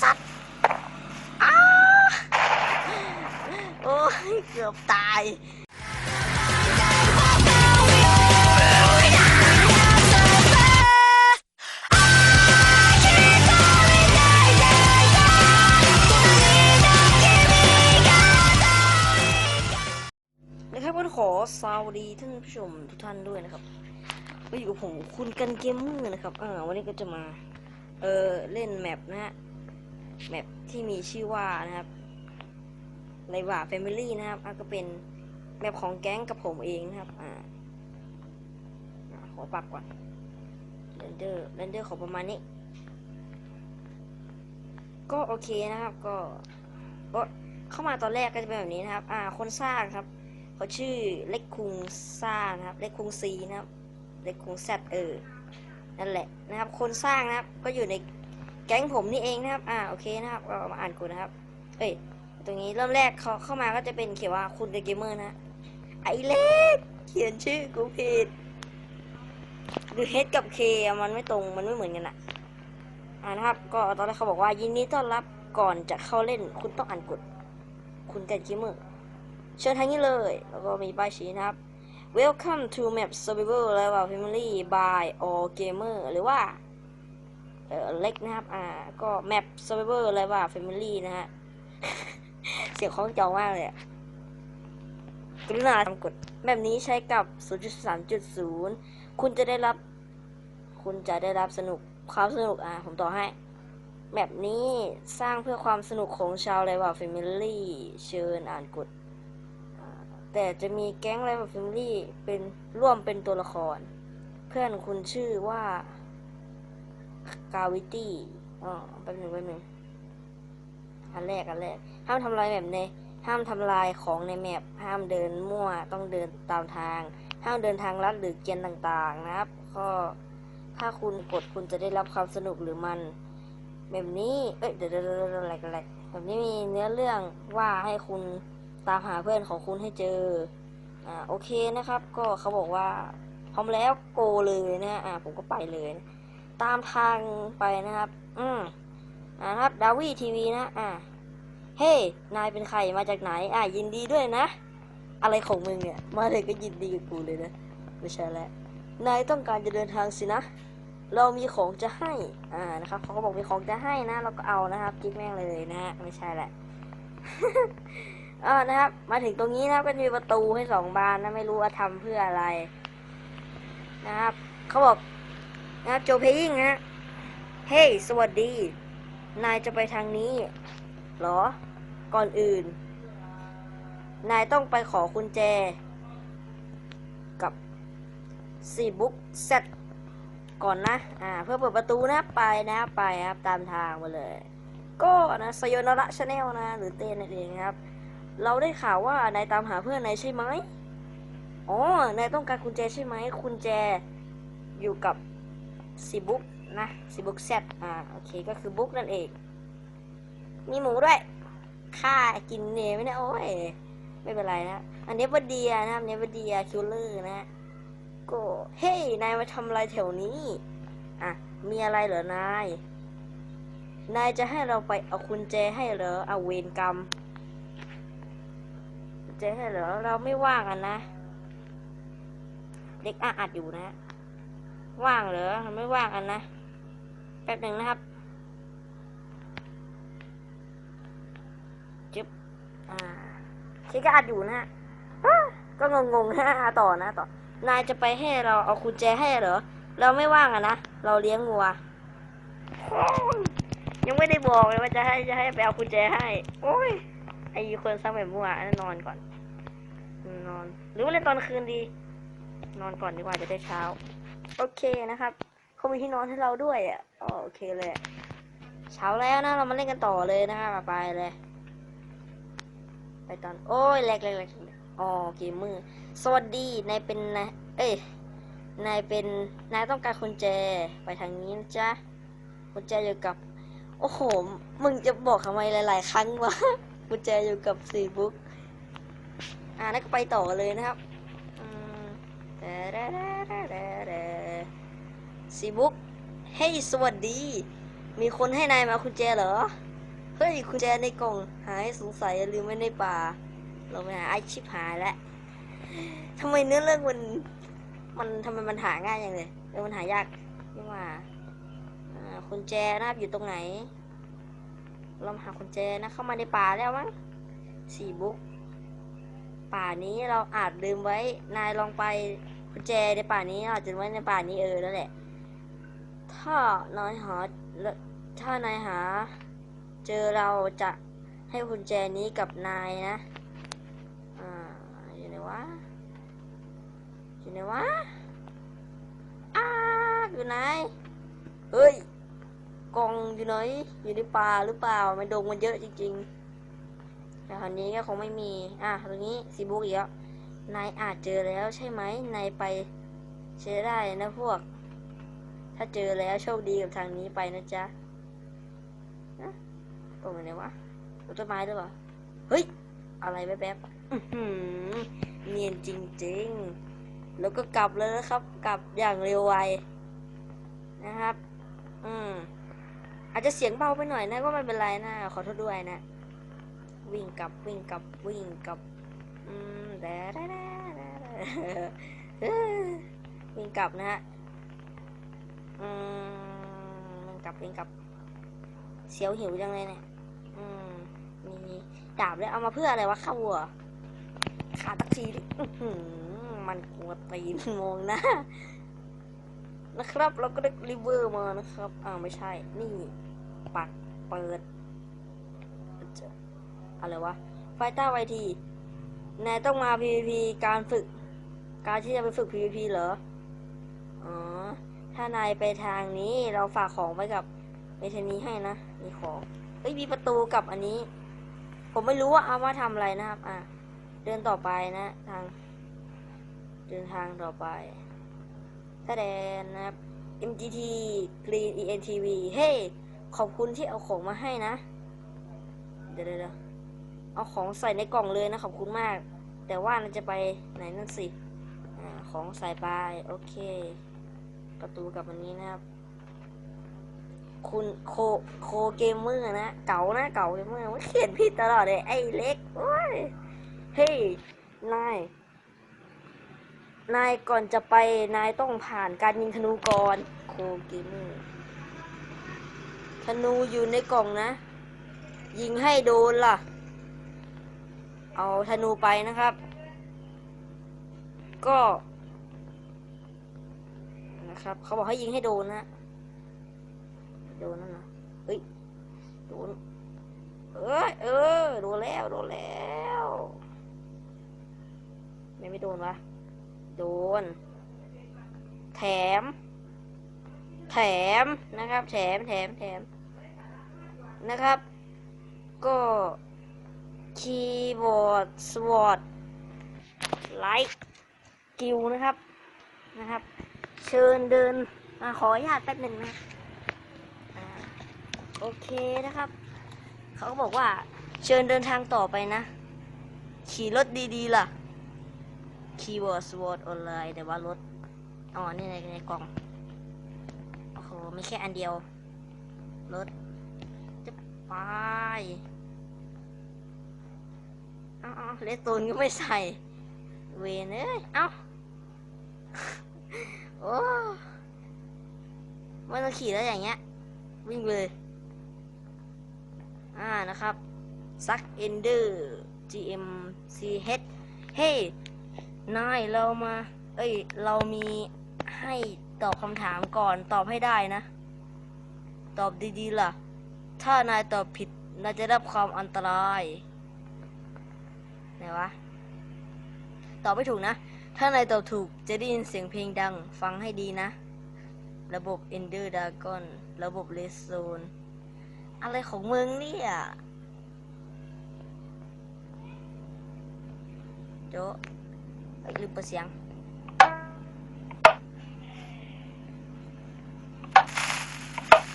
สัตว์อ้าโอ้ยเกือบตายนะครับก็ขอสวัสดีท่านผู้ชมทุกท่านด้วยนะครับก็อยู่กับผมคุณกันเกมเมอร์นะครับอ่าวันนี้ก็จะมา เออเล่นแมปนะฮะ แมปที่มีชื่อว่านะครับไรว่าแฟมิลี่นะครับอะก็เป็นแมปของแก๊งกับผมเองนะครับ อ่าขอปรับก่อนเรนเดอร์เรนเดอร์ขอประมาณนี้ ก็โอเคนะครับ ก็ก็เข้ามาตอนแรกก็จะเป็นแบบนี้นะครับ อ่า คนสร้างครับเขาชื่อเล็กคุงซ่านะครับ เล็กคุงซีนะครับ เล็กคุงแซดเออนั่นแหละนะครับ คนสร้างนะครับ ก็อยู่ใน แก๊งผมนี่เองนะครับ อ่า โอเคนะครับ ก็มาอ่านกูนะครับ เอ้ย ตรงนี้เริ่มแรกเขาเข้ามาก็จะเป็นเขียนว่าคุณเดอะเกมเมอร์นะ ไอเล็ก เขียนชื่อกูผิดหรือ H กับ K มันไม่ตรง มันไม่เหมือนกันอะอ่านะครับ ก็ตอนแรกเขาบอกว่ายินดีต้อนรับก่อนจะเข้าเล่น คุณต้องอ่านกฎ คุณเดอะเกมเมอร์ เชิญทางนี้เลย แล้วก็มีป้ายชี้นะครับ Welcome to Map Survival Level Family by All Gamer หรือว่า เล็กนะครับ อ่า ก็ Map Survival Level Family นะฮะ เสียงคล้องจองมากเลยอะกรุณาทำกดแบบนี้ใช้กับ 0.3.0 คุณจะได้รับ คุณจะได้รับสนุกความสนุก อ่า ผมต่อให้ แบบนี้สร้างเพื่อความสนุกของชาวไรว่า Family เชิญอ่านกฎแต่จะมีแก๊งไรแบบฟิมลี่เป็นร่วมเป็นตัวละคร เพื่อนคุณชื่อว่า กาวิตี้อ๋อแป๊บหนึ่งแป๊บหนึ่งอันแรกอันแรก ห้ามทำลายแบบในห้ามทำลายของในแมปห้ามเดินมั่วต้องเดินตามทาง ห้ามเดินทางลัดหรือเกียนต่างๆนะครับก็ถ้าคุณกดคุณจะได้รับความสนุกหรือมัน แบบนี้เอ้ยเดี๋ยวเดี๋ยวอะไรกันอะไรแบบนี้มีเนื้อเรื่องว่าให้คุณตามหาเพื่อนของคุณให้เจออ่าโอเคนะครับ ก็เขาบอกว่าพร้อมแล้วโกเลยนะอ่าผมก็ไปเลยนะ ตามทางไปนะครับ อืมนะครับ ดาวี่ทีวีนะ อ่า เฮ้นายเป็นใคร มาจากไหน อ่ายินดีด้วยนะ อะไรของมึงเนี่ย มาเลยก็ยินดีกับกูเลยนะ ไม่ใช่แล้ว นายต้องการจะเดินทางสินะ เรามีของจะให้ อ่า นะครับ เขาก็บอกมีของจะให้นะ เราก็เอานะครับจิ๊บแม่งเลยนะฮะ ไม่ใช่แหละเออนะครับ มาถึงตรงนี้นะครับก็จะมีประตูให้สองบานนะ ไม่รู้ว่าทำเพื่ออะไร นะครับ เขาบอก นะครับโจเพยิงนะเฮ้สวัสดี นายจะไปทางนี้เหรอ ก่อนอื่น นายต้องไปขอกุญแจ กับซีบุ๊กเซตก่อนนะ อ่า เพื่อเปิดประตูนะ ไปนะไปครับ ตามทางมาเลย ก็นะสยนระชาแนลนะ หรือเต้นนั่นเองนะครับ เราได้ข่าวว่านายตามหาเพื่อนนายใช่ไหมอ๋อ นายต้องการกุญแจใช่ไหมกุญแจอยู่กับ ซีบุ๊กนะซีบุ๊กเซตอ่าโอเคก็คือบุ๊กนั่นเอง มีหมูด้วยค่ากินเนยไม่ได้โอ้ยไม่เป็นไรนะอันนี้วเดียนะครับเนวเดียคิลเลอร์นะก็เฮ้ยนายมาทำอะไรแถวนี้อะมีอะไรเหรอนาย นายจะให้เราไปเอากุญแจให้เหรอเอาเวรกรรมเจให้เหรอเราไม่ว่างกันนะ เด็กอะอัดอยู่นะ ว่างเหรอเราไม่ว่างกันนะ แป๊บหนึ่งนะครับจึ๊บอ่าเช็คก็อัดอยู่นะฮะก็งงๆนะต่อนะต่อ นายจะไปให้เราเอากุญแจให้เหรอ เราไม่ว่างอะนะ เราเลี้ยงวัว ยังไม่ได้บอกเลยว่าจะให้จะให้ไปเอากุญแจให้ โอ้ย ไอ้คนสร้างแบบมั่วนอนก่อน นอน หรือว่าเล่นตอนคืนดี นอนก่อนดีกว่าจะได้เช้า โอเคนะครับเขามีที่นอนให้เราด้วยอะโอเคเลย เช้าแล้วนะ เรามาเล่นกันต่อเลยนะครับไปเลย ไปตอน โอ้ยแหลกแหลกแหลกอ๋อเกมมือสวัสดีนายเป็นนายเอ้ยนายเป็นนายต้องการกุญแจไปทางนี้นะจ๊ะกุญแจอยู่กับ โอ้โห มึงจะบอกทำไมหลาย ๆ ครั้งวะกุญแจอยู่กับซีบุ๊กอ่าแล้วก็ไปต่อเลยนะครับ ซีบุ๊กเฮ้ยสวัสดี มีคนให้นายมากุญแจเหรอ เฮ้ยกุญแจในกล่อง หายสงสัยลืมไว้ในป่า เราไปหาไอชิบหายแล้วทำไมเนื้อเรื่องมัน มันทำไมมันหาง่ายอย่างเลยเออมันหายากนี่ว่าอ่ากุญแจนะครับอยู่ตรงไหน เราหากุญแจนะเข้ามาในป่าแล้วมั้งสี่บุ๊กป่านี้เราอาจลืมไว้ นายลองไปกุญแจในป่านี้อาจจะไว้ในป่านี้เออแล้วแหละ ถ้านายหาถ้านายหา เจอเราจะให้กุญแจนี้กับนายนะ อ่า อยู่ไหนวะ อยู่ไหนวะ อ้าอยู่ไหน เฮ้ยกลองอยู่ไหน อยู่ในป่าหรือเปล่า มันดงมันเยอะจริงๆ แต่คราวนี้ก็คงไม่มี อะตรงนี้ซีบุกอีกแล้ว นายอาจเจอแล้วใช่ไหม นายไปเช็ได้นะพวก ถ้าเจอแล้วโชคดีกับทางนี้ไปนะจ๊ะนะตรงไหนวะต้นไม้หรือเปล่า เฮ้ย อะไรแป๊บๆเนียนจริงๆ แล้วก็กลับเลยนะครับ กลับอย่างเร็วไวนะครับ อืม อาจจะเสียงเบาไปหน่อยนะก็ไม่เป็นไรนะ ขอโทษด้วยนะ วิ่งกลับวิ่งกลับวิ่งกลับ อืมแดดแดดแดดแดดวิ่งกลับนะฮะ อืมกลับวิ่งกลับ เสียวหิวจังเลยเนี่ย อืมมีดาบเลยเอามาเพื่ออะไรวะข้าวัวขาตักทีดิมันกลัวตีนมองนะ นะครับ เราก็ได้ริเวอร์มานะครับอ่าวไม่ใช่ นี่ ปักเปิดจะอะไรวะ ไฟต้าไวทีนายต้องมา PVP การฝึก การที่จะไปฝึก PVP เหรอ อ๋อ ถ้านายไปทางนี้เราฝากของไว้กับเมทนี้ให้นะ มีของเฮ้ยมีประตูกับอันนี้ ผมไม่รู้ว่าเอามาทำอะไรนะครับ อะ เดินต่อไปนะ ทาง เดินทางต่อไปแสดงนะครับ MGT Green ENTV เฮ้ขอบคุณที่เอาของมาให้นะ เดี๋ยวเดี๋ยวเอาของใส่ในกล่องเลยนะ ขอบคุณมาก แต่ว่าเราจะไปไหนนั่นสิอของใส่ไป โอเค ประตูกับอันนี้นะครับ คุณโคโคเกมเมอร์นะเก่านะเก่าเกมเมอร์เขียนผิดตลอดเลยไอ้เล็กโอ้ยเฮ้ยนายนายก่อนจะไปนายต้องผ่านการยิงธนูก่อนโคเกมเมอร์ธนูอยู่ในกล่องนะ ยิงให้โดนล่ะ เอาธนูไปนะครับ ก็ นะครับ เขาบอกให้ยิงให้โดนนะ โดนนั่นนะเฮ้ย โดน เอ้ยเออ โดนแล้ว โดนแล้วไม่ไม่โดนวะ โดน แถม แถมนะครับ แถม แถม แถม นะครับ ก็คีย์บอร์ดสวอตไลท์กิวนะครับนะครับ ชิญเดินอาขออนุญาตแป๊บหนึ่งนะโอเคนะครับ เขาก็บอกว่าเชิญเดินทางต่อไปนะ ขี่รถดีๆล่ะคีย์บอร์ดสวอตออนไลน์แต่ว่ารถอ๋อนี่ในในกล่องโอ้โหไม่แค่อันเดียวรถจะไปอาเอเลสโตนก็ไม่ใส่ เวนเอ้ยเอา โอ้ไม่ต้องขี่แล้วอย่างเงี้ย วิ่งเลย อ่านะครับซักเอนเดอร์ GM CH เฮ้ยนายเรามา เอ้ย เรามีให้ตอบคำถามก่อนตอบให้ได้นะ ตอบดีๆล่ะ ถ้านายตอบผิดนายจะได้รับความอันตราย ไหนวะ ตอบไม่ถูกนะ ถ้านายตอบถูกจะได้ยินเสียงเพลงดัง ฟังให้ดีนะ ระบบ Ender Dragon ระบบ Red Zone อะไรของมึงเนี่ยโจะไอ้ลืมเปิดเสียง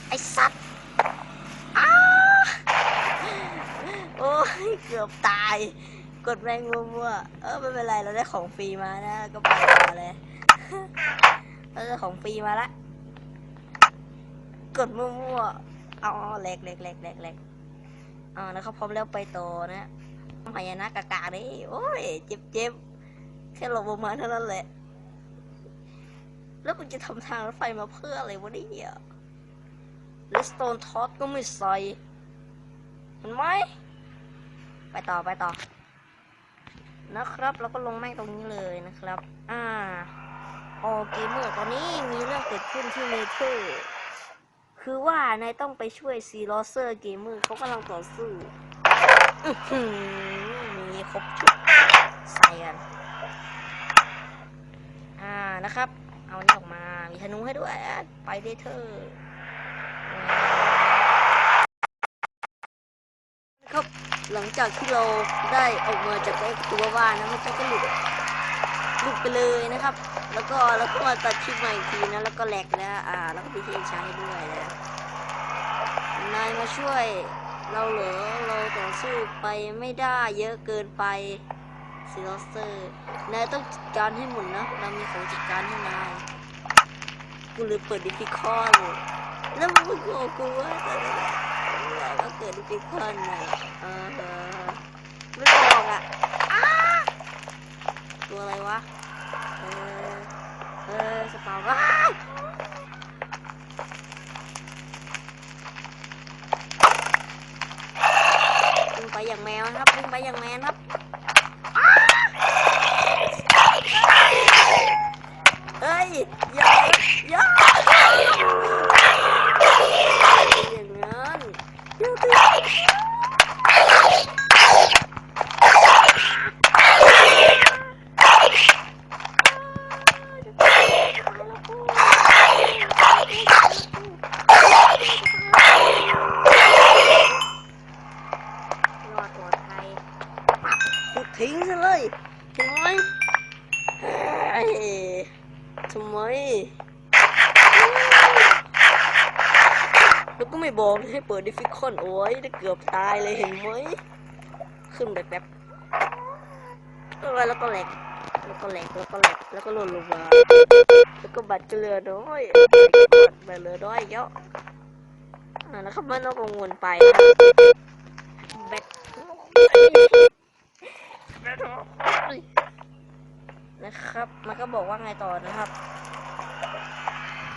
ไอ้สัตว์อ้าโอ้ยเกือบตาย กดแรงมัวๆเออไม่เป็นไรเราได้ของฟรีมานะ ก็ไปต่อเลยเราได้ของฟรีมาละ กดมั่วๆอ๋อแหลกแหลกแหลกแหลกแหลกอ่านะครับพร้อมแล้วไปต่อนะพญานาคกากานี่โอ้ยเจ็บเจ็บแค่หลบออกมาเท่านั้นแหละแล้วมึงจะทำทางรถไฟมาเพื่ออะไรวะเนี่ยเลสโตนทอสก็ไม่ใส่เห็นไหม ไปต่อ ไปต่อ นะครับ แล้วก็ลงแม่งตรงนี้เลยนะครับ อ่าโอเกมเมอร์ตอนนี้มีเรื่องเกิดขึ้นที่เนเธอร์คือว่านายต้องไปช่วยซีลอเซอร์เกมเมอร์เขากำลังต่อสู้มีครบชุดใส่กัน อ่านะครับ เอาอันนี้ออกมา มีธนูให้ด้วย ไปเดเธอร์ครับ หลังจากที่เราได้ออกมาจากไอ้ตัวบ้านนะมันจะก็หลุดหลุดไปเลยนะครับ แล้วก็แล้วก็มาตัดคลิปใหม่อีกทีนะแล้วก็แหลกแล้วอ่า แล้วก็มีที่ใช้ด้วยนะนายมาช่วย เราเหรอเราต่อสู้ไปไม่ได้เยอะเกินไปซิลเซอร์นายต้องจัดการให้หมดนะเรามีของจัดการให้นายกูเลืมเปิดดิฟิคอนแล้วมึงก็บอกกูว่า ก็เกิดดิฟิคอนนะอ่าฮะไม่บอกอะอ้าตัวอะไรวะ เออ เออ สปาวว้ายวิ่งไปอย่างแมวนะครับวิ่งไปอย่างแมนครับ ให้เปิดดิฟิคอนเอาไว้ได้เกือบตายเลยเห็นไหมขึ้นไปแป๊บเออแล้วก็แหลกแล้วก็แหลกแล้วก็แหลกแล้วก็หล่นลงมาแล้วก็บัตรก็เหลือน้อยบัตรเหลือน้อยเยอะอ่านะครับไม่ต้องกังวลไปแบตแบนะครับ มันก็บอกว่าไงต่อนะครับ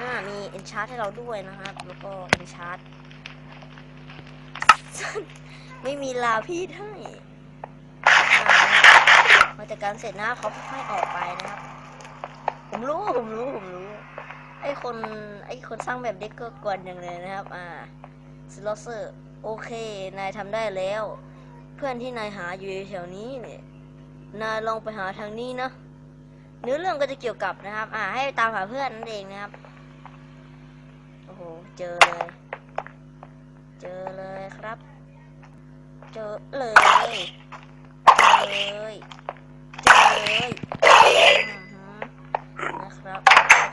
อ่ามีเอนชาร์ให้เราด้วยนะครับ แล้วก็เอนชาร์ ไม่มีลาพี่ให้มาจากการเสร็จนะเขาให้ออกไปนะครับ ผมรู้ผมรู้ผมรู้ ไอคนไอคนสร้างแบบเด็กก็กวนอย่างเลยนะครับ อ่าสลอเซอร์โอเค นายทำได้แล้ว เพื่อนที่นายหาอยู่แถวนี้เนี่ยนายลองไปหาทางนี้นะเนื้อเรื่องก็จะเกี่ยวกับนะครับ อ่า ให้ตามหาเพื่อนนั่นเองนะครับ โอ้โห เจอเลย เจอเลยครับ เจอเลย เจอเลย เจอเลยอือหือนะครับ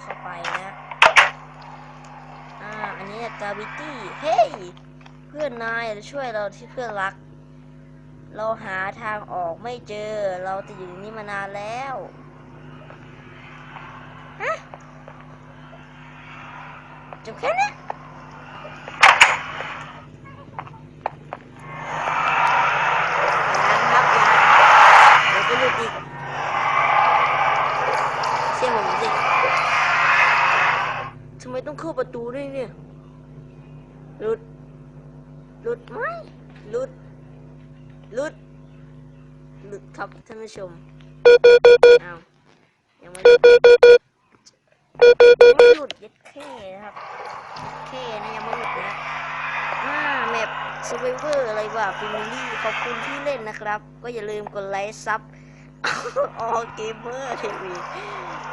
เข้าไปนะ อ่า อันนี้กาวิตี้ เฮ้ย เพื่อนนายจะช่วยเราที่เพื่อนรัก เราหาทางออกไม่เจอ เราจะอยู่นนี้มานานแล้วฮะจบแค่นี้ ยังครับยังเดี๋ยวก็หลุดอีกเชื่อผมสิทำไมต้องเข้าประตูด้วยเนี่ยหลุดหลุดไหมหลุดหลุดหลุดครับท่าน ผู้ชมเอายังไม่หลุดยังไม่หลุดยัดแค่นะครับแค่นะยังไม่หลุดนะอ่าแมป s u r v i v o r อะไรว่า Family ขอบคุณที่เล่นนะครับ ก็อย่าลืมกดไลค์ซับออเกมเมอร์ทีวี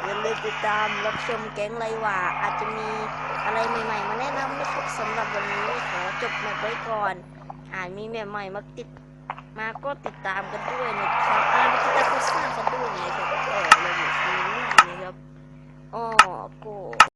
อย่าลืมติดตามรับชมแก๊งไรว่าอาจจะมีอะไรใหม่ๆ มาแนะนำนะครับสำหรับวันนี้ขอจบแมปไว้ก่อน อ่านมีแมปใหม่มาติด มาก็ติดตามกันด้วยนะครับอ่านติดตามโฆษณากันด้วยนะครับเออเราอยู่ซีรีส์นะครับอ๋อโก็